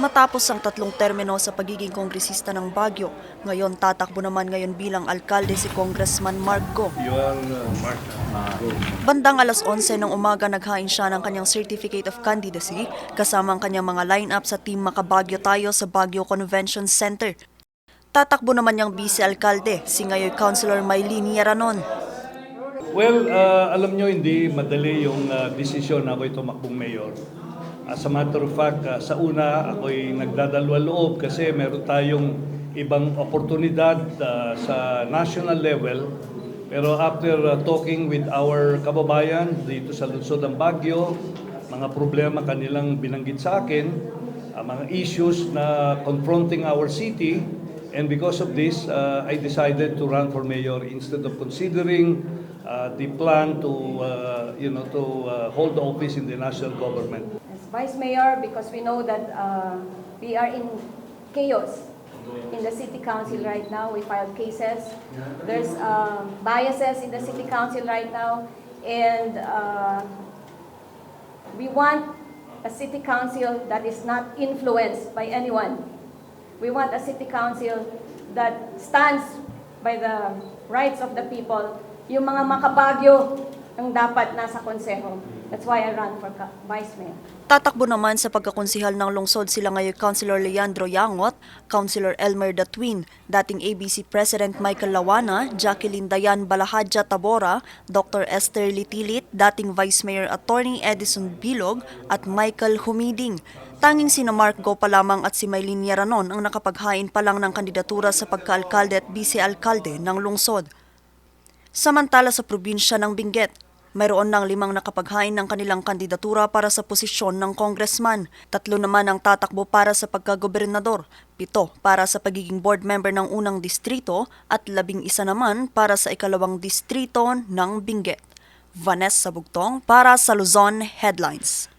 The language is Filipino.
Matapos ang tatlong termino sa pagiging kongresista ng Baguio, ngayon tatakbo naman ngayon bilang alkalde si Congressman Mark Go. Bandang alas 11 ng umaga naghain siya ng kanyang Certificate of Candidacy kasama ang kanyang mga line-up sa Team Makabagyo Tayo sa Baguio Convention Center. Tatakbo naman niyang vice-alkalde, si ngayon Councilor Maylene Yaranon. Well, uh, alam nyo, hindi madali yung uh, desisyon na ako'y tumakbong mayor. As a matter of fact, uh, sa una, ako'y nagdadalwa loob kasi meron tayong ibang oportunidad uh, sa national level. Pero after uh, talking with our kababayan dito sa lungsod ng Baguio, mga problema kanilang binanggit sa akin, uh, mga issues na confronting our city, And because of this, uh, I decided to run for mayor instead of considering uh, the plan to, uh, you know, to uh, hold office in the national government. as vice mayor because we know that uh, we are in chaos in the city council right now. We filed cases. There's uh, biases in the city council right now, and uh, we want a city council that is not influenced by anyone. We want a city council that stands by the rights of the people. Yung mga makabagyo ang dapat nasa konseho. That's why I run for vice mayor. Tatakbo naman sa pagkakonsihal ng lungsod sila ngayon Councilor Leandro Yangot, Councilor Elmer Datwin, dating ABC President Michael Lawana, Jacqueline Dayan Balahadja Tabora, Dr. Esther Litilit, dating Vice Mayor Attorney Edison Bilog at Michael Humiding. Tanging sina Mark Go pa lamang at si Maylene Yaranon ang nakapaghain pa lang ng kandidatura sa pagkaalkalde at vice-alkalde ng lungsod. Samantala sa probinsya ng Benguet, mayroon ng limang nakapaghain ng kanilang kandidatura para sa posisyon ng congressman. Tatlo naman ang tatakbo para sa pagkagobernador, pito para sa pagiging board member ng unang distrito at labing isa naman para sa ikalawang distrito ng Benguet. Vanessa Bugtong para sa Luzon Headlines.